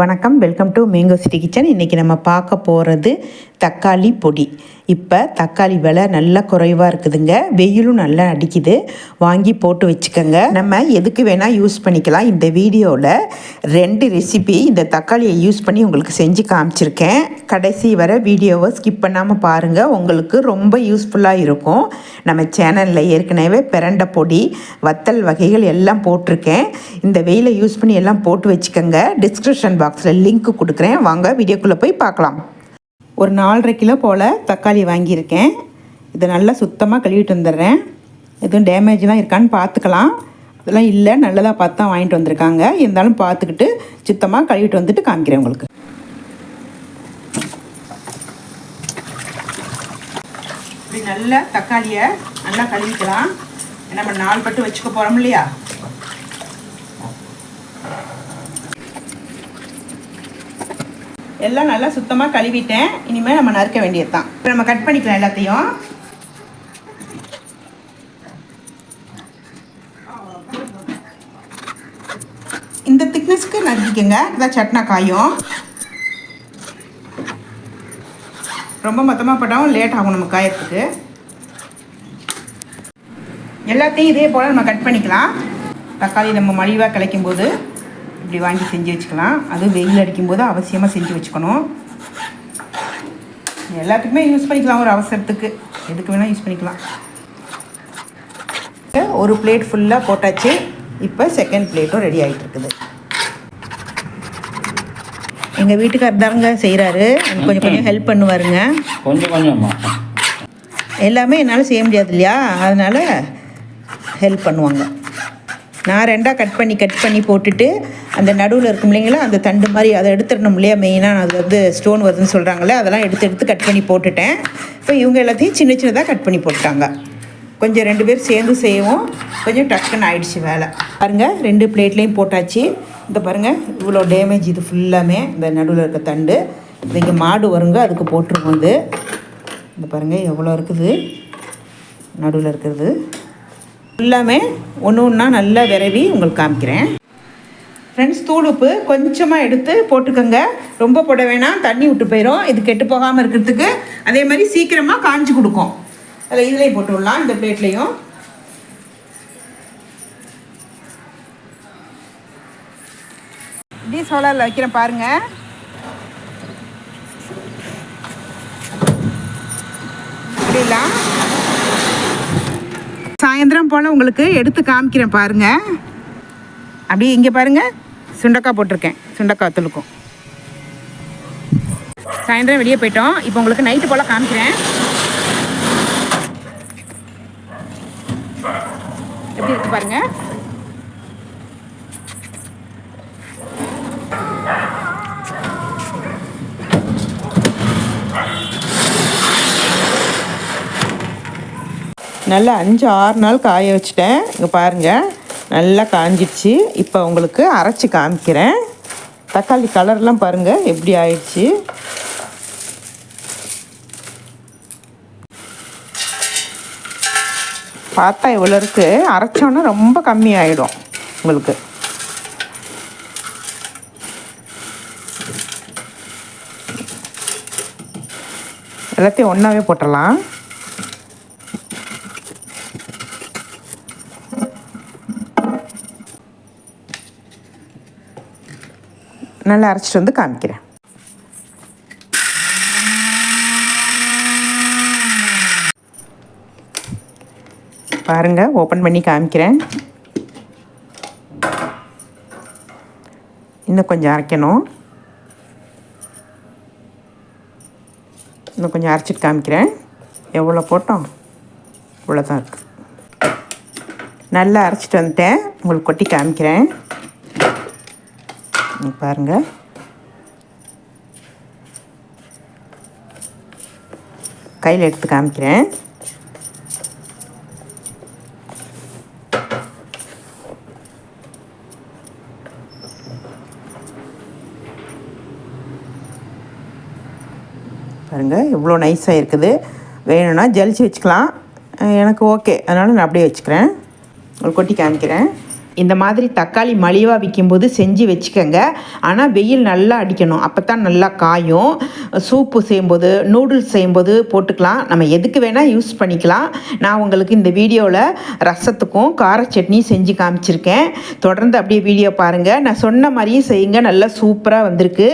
வணக்கம். Welcome to mango city kitchen இன்றைக்கி நம்ம பார்க்க போகிறது தக்காளி பொடி. இப்போ தக்காளி விலை நல்லா குறைவாக இருக்குதுங்க. வெயிலும் நல்லா அடிக்குது. வாங்கி போட்டு வச்சுக்கோங்க. நம்ம எதுக்கு வேணால் யூஸ் பண்ணிக்கலாம். இந்த வீடியோவில் ரெண்டு ரெசிபி இந்த தக்காளியை யூஸ் பண்ணி உங்களுக்கு செஞ்சு காமிச்சிருக்கேன். கடைசி வர வீடியோவை ஸ்கிப் பண்ணாமல் பாருங்கள் உங்களுக்கு ரொம்ப யூஸ்ஃபுல்லாக இருக்கும். நம்ம சேனலில் ஏற்கனவே பிரண்டை பொடி வத்தல் வகைகள் எல்லாம் போட்டிருக்கேன். இந்த வெயிலை யூஸ் பண்ணி எல்லாம் போட்டு வச்சுக்கோங்க. டிஸ்கிரிப்ஷன் பாக்ஸில் லிங்க் கொடுக்குறேன். வாங்க வீடியோக்குள்ளே போய் பார்க்கலாம். ஒரு நாலரை கிலோ போல் தக்காளி வாங்கியிருக்கேன். இதை நல்லா சுத்தமாக கழுவிட்டு வந்துடுறேன். எதுவும் டேமேஜ்லாம் இருக்கான்னு பார்த்துக்கலாம். அதெல்லாம் இல்லை. நல்லதாக பார்த்து தான் வாங்கிட்டு வந்திருக்காங்க. இருந்தாலும் பார்த்துக்கிட்டு சுத்தமாக கழுவிட்டு வந்துட்டு காமிக்கிறேன் உங்களுக்கு. நல்லா தக்காளியை நல்லா கழுவிக்கலாம். நம்ம நாலு பட்டு வச்சுக்க போகிறோம் இல்லையா? எல்லாம் நல்லா சுத்தமாக கழுவிட்டேன். இனிமேல் நம்ம நறுக்க வேண்டியது தான் இப்போ நம்ம கட் பண்ணிக்கலாம் எல்லாத்தையும். இந்த திக்னஸ்க்கு நறுக்கிக்கங்க. இதான் சட்னா காயும். ரொம்ப மொத்தமாக போட்டாலும் லேட் ஆகும் நம்ம காயறதுக்கு எல்லாத்தையும் இதே போல் நம்ம கட் பண்ணிக்கலாம். தக்காளி நம்ம மலிவாக கிடைக்கும் போது இப்படி வாங்கி செஞ்சு வச்சுக்கலாம். அதுவும் வெயில் அடிக்கும்போது அவசியமாக செஞ்சு வச்சுக்கணும். எல்லாத்துக்குமே யூஸ் பண்ணிக்கலாம் ஒரு அவசரத்துக்கு. எதுக்கு வேணால் யூஸ் பண்ணிக்கலாம். ஒரு பிளேட் ஃபுல்லாக போட்டாச்சு. இப்போ செகண்ட் பிளேட்டும் ரெடி ஆகிட்டு இருக்குது. எங்கள் வீட்டுக்காரர் தாங்க செய்கிறாரு எனக்கு கொஞ்சம் கொஞ்சம் ஹெல்ப் பண்ணுவாருங்க. கொஞ்சம் கொஞ்சமா எல்லாமே என்னால் செய்ய முடியாது இல்லையா? அதனால் ஹெல்ப் பண்ணுவாங்க. நான் ரெண்டாக கட் பண்ணி கட் பண்ணி போட்டுட்டு அந்த நடுவில் இருக்கும் இல்லைங்களா அந்த தண்டு மாதிரி அதை எடுத்துடணும் இல்லையா மெயினாக அது வந்து ஸ்டோன் வருதுன்னு சொல்கிறாங்களே அதெல்லாம் எடுத்து எடுத்து கட் பண்ணி போட்டுட்டேன். இப்போ இவங்க எல்லாத்தையும் சின்ன சின்னதாக கட் பண்ணி போட்டாங்க கொஞ்சம் ரெண்டு பேர் சேர்ந்து செய்வோம். கொஞ்சம் டக்குன்னு ஆயிடுச்சு வேலை. பாருங்கள் ரெண்டு பிளேட்லேயும் போட்டாச்சு. இந்த பாருங்கள் இவ்வளோ டேமேஜ் இது ஃபுல்லாமே இந்த நடுவில் இருக்க தண்டு. இன்றைக்கி மாடு வருங்க அதுக்கு போட்டுருவோம் இது இந்த பாருங்கள் எவ்வளோ இருக்குது? நடுவில் இருக்கிறது. எல்லாமே ஒன்று ஒன்றா நல்லா விரவி உங்களுக்கு காமிக்கிறேன். ஃப்ரெண்ட்ஸ் தூள் உப்பு கொஞ்சமாக எடுத்து போட்டுக்கோங்க. ரொம்ப போட வேணாம் தண்ணி விட்டு போயிடும் இது கெட்டு போகாமல் இருக்கிறதுக்கு அதே மாதிரி சீக்கிரமாக காஞ்சி கொடுக்கும். அதில் இதுலேயும் போட்டு விடலாம் இந்த பிளேட்லேயும். இப்படி சோலாரில் வைக்கிறேன் பாருங்கள் சாயந்தரம் போல் உங்களுக்கு எடுத்து காமிக்கிறேன் பாருங்க. அப்படியே இங்கே பாருங்க. சுண்டக்காய் போட்டிருக்கேன். சுண்டக்காய் துளுக்கும். சாயந்தரம் வெளியே போயிட்டோம். இப்போ உங்களுக்கு நைட்டு போல் காமிக்கிறேன். எப்படி இருக்கு பாருங்கள் நல்லா அஞ்சு ஆறு நாள் காய வச்சுட்டேன். இங்கே பாருங்கள் நல்லா காஞ்சிடுச்சு. இப்போ உங்களுக்கு அரைச்சி காமிக்கிறேன். தக்காளி கலர்லாம் பாருங்கள் எப்படி ஆயிடுச்சு. பார்த்தா இவ்வளோ இருக்குது அரைச்சோன்னா ரொம்ப கம்மி ஆகிடும் உங்களுக்கு. எல்லாத்தையும் ஒன்றாவே போட்டுடலாம். நல்லா அரைச்சிட்டு வந்து காமிக்கிறேன். பாருங்க ஓப்பன் பண்ணி காமிக்கிறேன். இன்னும் கொஞ்சம் அரைக்கணும். இன்னும் கொஞ்சம் அரைச்சிட்டு காமிக்கிறேன். எவ்வளோ போட்டோம்? இவ்வளோ தான் இருக்குது நல்லா அரைச்சிட்டு வந்துட்டேன். உங்களுக்கு கொட்டி காமிக்கிறேன். பாருங்கள் பாருங்க. கையில் எடுத்து காமிக்கிறேன். பாருங்கள் இவ்வளோ நைஸாக இருக்குது. வேணும்னா ஜலிச்சு வச்சுக்கலாம். எனக்கு ஓகே அதனால் நான் அப்படியே வச்சுக்கிறேன். ஒரு கொட்டி காமிக்கிறேன். இந்த மாதிரி தக்காளி மலிவாக விற்கும்போது செஞ்சு வச்சுக்கோங்க. ஆனால் வெயில் நல்லா அடிக்கணும். அப்போ தான் நல்லா காயும். சூப்பு செய்யும்போது நூடுல்ஸ் செய்யும்போது போட்டுக்கலாம். நம்ம எதுக்கு வேணால் யூஸ் பண்ணிக்கலாம். நான் உங்களுக்கு இந்த வீடியோவில் ரசத்துக்கும் கார சட்னி செஞ்சு காமிச்சிருக்கேன். தொடர்ந்து அப்படியே வீடியோ பாருங்கள் நான் சொன்ன மாதிரியே செய்யுங்க. நல்லா சூப்பராக வந்திருக்கு.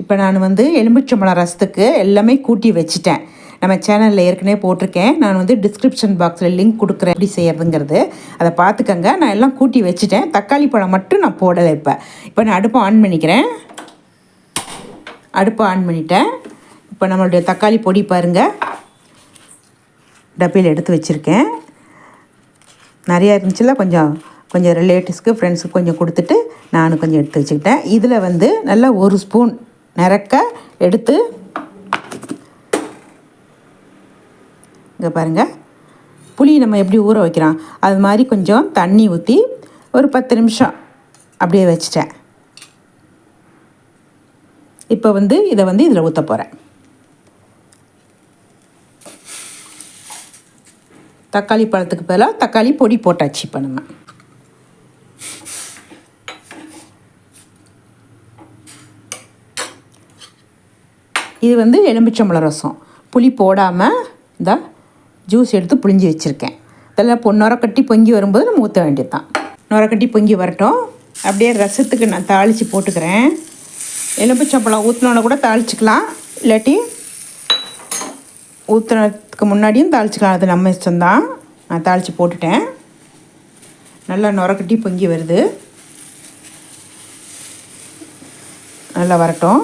இப்போ நான் வந்து எலுமிச்சம்பழம் ரசத்துக்கு எல்லாமே கூட்டி வச்சுட்டேன். நம்ம சேனலில் ஏற்கனவே போட்டிருக்கேன். நான் வந்து டிஸ்கிரிப்ஷன் பாக்ஸில் லிங்க் கொடுக்குறேன். எப்படி செய்யறதுங்கிறது. அதை பார்த்துக்கங்க. நான் எல்லாம் கூட்டி வச்சுட்டேன். தக்காளி பழம் மட்டும் நான் போடலை இப்போ. இப்போ நான் அடுப்பை ஆன் பண்ணிக்கிறேன். அடுப்பை ஆன் பண்ணிட்டேன். இப்போ நம்மளுடைய தக்காளி பொடி பாருங்கள் டப்பையில் எடுத்து வச்சுருக்கேன். நிறையா இருந்துச்சுல கொஞ்சம் கொஞ்சம் ரிலேட்டிவ்ஸ்க்கு ஃப்ரெண்ட்ஸுக்கு கொஞ்சம் கொடுத்துட்டு நானும் கொஞ்சம் எடுத்து வச்சுக்கிட்டேன். இதில் வந்து நல்லா ஒரு ஸ்பூன் நிறக்க எடுத்து இங்கே பாருங்கள் புளி நம்ம எப்படி ஊற வைக்கிறோம்? அது மாதிரி கொஞ்சம் தண்ணி ஊற்றி ஒரு பத்து நிமிஷம் அப்படியே வச்சிட்டேன். இப்போ வந்து இதை வந்து இதில் ஊற்ற போகிறேன் தக்காளி பழத்துக்கு பதிலாக தக்காளி பொடி போட்டாச்சு இப்போ நம்ம. இது வந்து எலும்பிச்சம்பழ ரசம். புளி போடாமல் இந்த ஜூஸ் எடுத்து புளிஞ்சு வச்சுருக்கேன். இதெல்லாம் பொ நுரக்கட்டி பொங்கி வரும்போது நம்ம ஊற்ற வேண்டியது தான் நுரக்கட்டி பொங்கி வரட்டும். அப்படியே ரசத்துக்கு நான் தாளித்து போட்டுக்கிறேன். எலும்பிச்சம்பழம் ஊற்றினோட கூட தாளிச்சிக்கலாம். இல்லாட்டி ஊற்றுனதுக்கு முன்னாடியும் தாளிச்சிக்கலாம். அது நம்ம இஷ்டம்தான். நான் தாளித்து போட்டுட்டேன். நல்லா நுரக்கட்டி பொங்கி வருது. நல்லா வரட்டும்.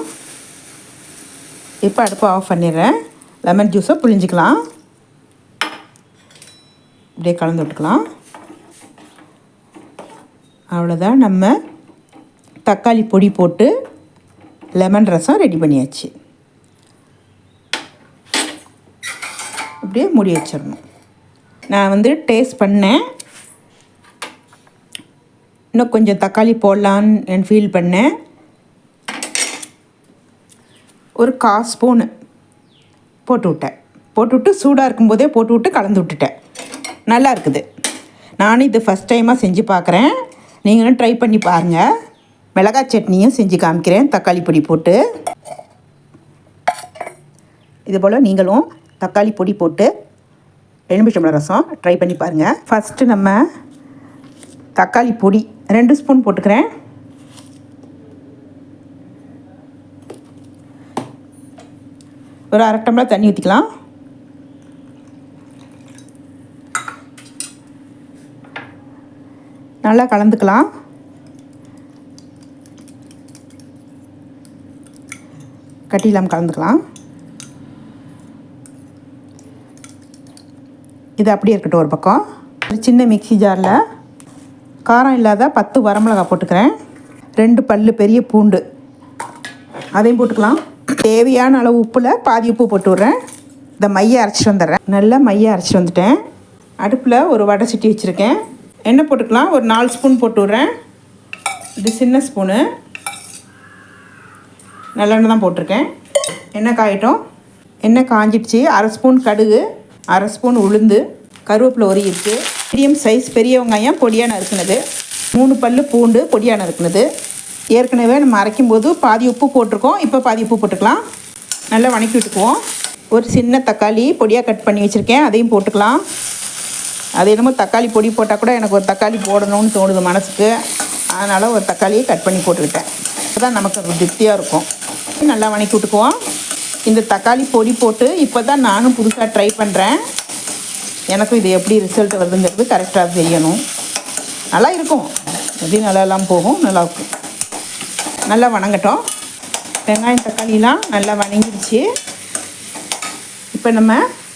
இப்போ அடுப்பை ஆஃப் பண்ணிடுறேன். லெமன் ஜூஸை புழிஞ்சிக்கலாம். அப்படியே கலந்து விட்டுக்கலாம். அவ்வளோதான் நம்ம தக்காளி பொடி போட்டு லெமன் ரசம் ரெடி பண்ணியாச்சு. அப்படியே மூடி வச்சிடணும். நான் வந்து டேஸ்ட் பண்ணேன். இன்னும் கொஞ்சம் தக்காளி போடலான்னு ஃபீல் பண்ணேன். ஒரு கா ஸ்பூனு போட்டு விட்டேன். போட்டுவிட்டு சூடாக இருக்கும்போதே போட்டு விட்டு கலந்து விட்டுட்டேன். நல்லா இருக்குது நானும் இது ஃபஸ்ட் டைமாக செஞ்சு பார்க்குறேன் நீங்களும் ட்ரை பண்ணி பாருங்கள் மிளகாய் சட்னியும் செஞ்சு காமிக்கிறேன். தக்காளி பொடி போட்டு. இதுபோல் நீங்களும் தக்காளி பொடி போட்டு எலுமிச்சம்பழ ரசம் ட்ரை பண்ணி பாருங்கள் ஃபஸ்ட்டு நம்ம தக்காளி பொடி ரெண்டு ஸ்பூன் போட்டுக்கிறேன். ஒரு அரை டம்ளர் தண்ணி ஊற்றிக்கலாம் நல்லா கலந்துக்கலாம். கட்டி இல்லாமல் கலந்துக்கலாம். இது அப்படியே இருக்கட்டும் ஒரு பக்கம். ஒரு சின்ன மிக்சி ஜாரில் காரம் இல்லாத பத்து வரமிளகா போட்டுக்கிறேன். ரெண்டு பல்லு பெரிய பூண்டு. அதையும் போட்டுக்கலாம். தேவையான அளவு உப்பில் பாதி உப்பு போட்டு விட்றேன். இந்த மையை அரைச்சிட்டு வந்துடுறேன். நல்லா மையை அரைச்சிட்டு வந்துட்டேன். அடுப்பில் ஒரு வடை சுட்டி வச்சுருக்கேன். எண்ணெய் போட்டுக்கலாம். ஒரு நாலு ஸ்பூன் போட்டு விட்றேன் இது சின்ன ஸ்பூனு நல்லெண்ணெய் தான் போட்டிருக்கேன். எண்ணெய் காயட்டும். எண்ணெய் காஞ்சிடுச்சு. அரை ஸ்பூன் கடுகு அரை ஸ்பூன் உளுந்து. கருவேப்பிலை ஒரு இருக்குது மீடியம் சைஸ் பெரிய வெங்காயம் பொடியாக நறுக்குனது மூணு பல் பூண்டு பொடியாக நறுக்குனது ஏற்கனவே நம்ம அரைக்கும் போது பாதி உப்பு போட்டிருக்கோம். இப்போ பாதி உப்பு போட்டுக்கலாம். நல்லா வணக்கி விட்டுக்குவோம். ஒரு சின்ன தக்காளி பொடியாக கட் பண்ணி வச்சுருக்கேன். அதையும் போட்டுக்கலாம். அது என்னமோ தக்காளி பொடி போட்டால் கூட எனக்கு ஒரு தக்காளி போடணும்னு தோணுது மனசுக்கு. அதனால் ஒரு தக்காளியை கட் பண்ணி போட்டுக்கிட்டேன். அதுதான் நமக்கு ஒரு திருப்தியாக இருக்கும். நல்லா வணக்கி விட்டுக்குவோம். இந்த தக்காளி பொடி போட்டு இப்போ தான் நானும் புதுசாக ட்ரை பண்ணுறேன் எனக்கும் இது எப்படி ரிசல்ட் வருதுங்கிறது கரெக்டாக தெரியணும். நல்லா இருக்கும். எப்படி நல்லாலாம் போகும் நல்லாயிருக்கும் நல்லா வணங்கட்டும். வெங்காயம் தக்காளிலாம் நல்லா வணங்கிடுச்சு. இப்போ நம்ம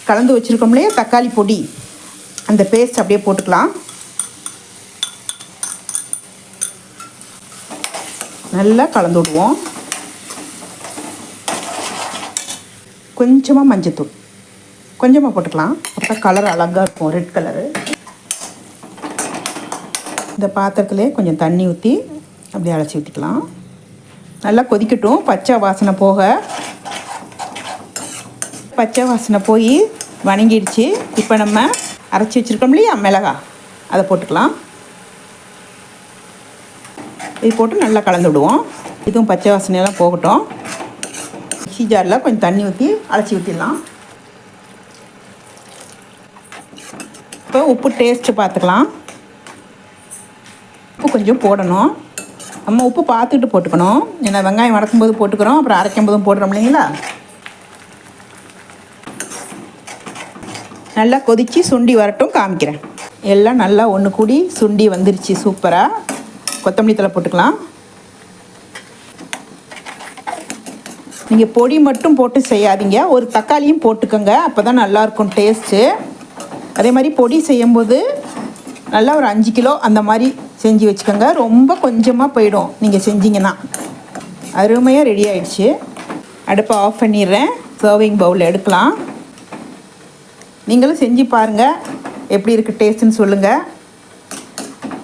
கலந்து வச்சுருக்கோம்லையே தக்காளி பொடி. அந்த பேஸ்ட் அப்படியே போட்டுக்கலாம். நல்லா கலந்து விடுவோம். கொஞ்சமாக மஞ்சத்தூள். கொஞ்சமாக போட்டுக்கலாம். அப்போ கலர் அழகாக இருக்கும் ரெட் கலரு இந்த பாத்திரத்துலேயே கொஞ்சம் தண்ணி ஊற்றி அப்படியே அழைச்சி ஊற்றிக்கலாம் நல்லா கொதிக்கட்டும். பச்சை வாசனை போக. பச்சை வாசனை போய் வணங்கிடுச்சு. இப்போ நம்ம அரைச்சி வச்சுருக்கோம் இல்லையா? மிளகா. அதை போட்டுக்கலாம். இது போட்டு நல்லா கலந்து விடுவோம். இதுவும் பச்சை வாசனையெல்லாம் போகட்டும். மிக்சி ஜாரில் கொஞ்சம் தண்ணி ஊற்றி அலசி ஊற்றிடலாம் இப்போ உப்பு டேஸ்ட்டு பார்த்துக்கலாம். உப்பு கொஞ்சம் போடணும். நம்ம உப்பு பார்த்துட்டு போட்டுக்கணும். ஏன்னா வெங்காயம் வதக்கும்போது போட்டுக்கிறோம் அப்புறம் அரைக்கும் போதும் போடுறோம் இல்லைங்களா? நல்லா கொதித்து சுண்டி வரட்டும் காமிக்கிறேன். எல்லாம் நல்லா ஒன்று கூடி சுண்டி வந்துருச்சு சூப்பராக கொத்தமல்லி தலை போட்டுக்கலாம். நீங்கள் பொடி மட்டும் போட்டு செய்யாதீங்க. ஒரு தக்காளியும் போட்டுக்கோங்க அப்போ தான் நல்லாயிருக்கும் டேஸ்ட்டு அதே மாதிரி பொடி செய்யும்போது நல்லா ஒரு அஞ்சு கிலோ அந்த மாதிரி செஞ்சு வச்சுக்கோங்க. ரொம்ப கொஞ்சமாக போயிடும் நீங்கள் செஞ்சீங்கன்னா. அருமையாக ரெடி ஆயிடுச்சு. அடுப்பை ஆஃப் பண்ணிடுறேன். சர்விங் பவுலில் எடுக்கலாம். நீங்களும் செஞ்சு பாருங்கள் எப்படி இருக்குது டேஸ்ட்டுன்னு சொல்லுங்கள்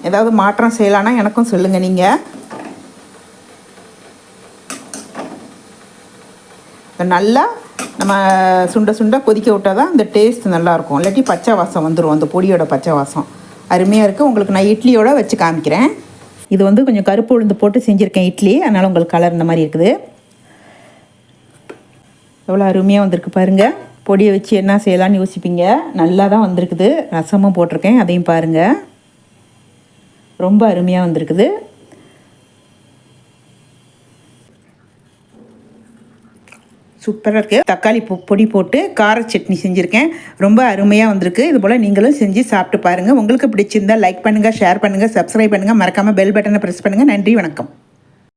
ஏதாவது மாற்றம் செய்யலான்னா எனக்கும் சொல்லுங்கள் நீங்கள் நல்லா நம்ம சுண்ட சுண்ட கொதிக்க விட்டால் தான் இந்த டேஸ்ட் நல்லாயிருக்கும் இல்லாட்டி பச்சை வாசம் வந்துடும் அந்த பொடியோட பச்சை வாசம். அருமையாக இருக்குது உங்களுக்கு நான் இட்லியோடு வச்சு காமிக்கிறேன். இது வந்து கொஞ்சம் கருப்பு உளுந்து போட்டு செஞ்சுருக்கேன் இட்லி. அதனால் உங்களுக்கு கலர் இந்த மாதிரி இருக்குது. எவ்வளோ அருமையாக வந்திருக்கு பாருங்கள் பொடியை வச்சு என்ன செய்யலாம்னு யோசிப்பீங்க? நல்லா தான் வந்திருக்குது. ரசமும் போட்டிருக்கேன். அதையும் பாருங்கள் ரொம்ப அருமையாக வந்திருக்குது. சூப்பராக இருக்குது தக்காளி பொ பொடி போட்டு கார சட்னி செஞ்சுருக்கேன். ரொம்ப அருமையாக வந்திருக்கு. இது போல் நீங்களும் செஞ்சு சாப்பிட்டு பாருங்கள் உங்களுக்கு பிடிச்சிருந்தா லைக் பண்ணுங்கள் ஷேர் பண்ணுங்கள் சப்ஸ்கிரைப் பண்ணுங்கள் மறக்காமல் பெல் பட்டனை ப்ரெஸ் பண்ணுங்கள் நன்றி வணக்கம்.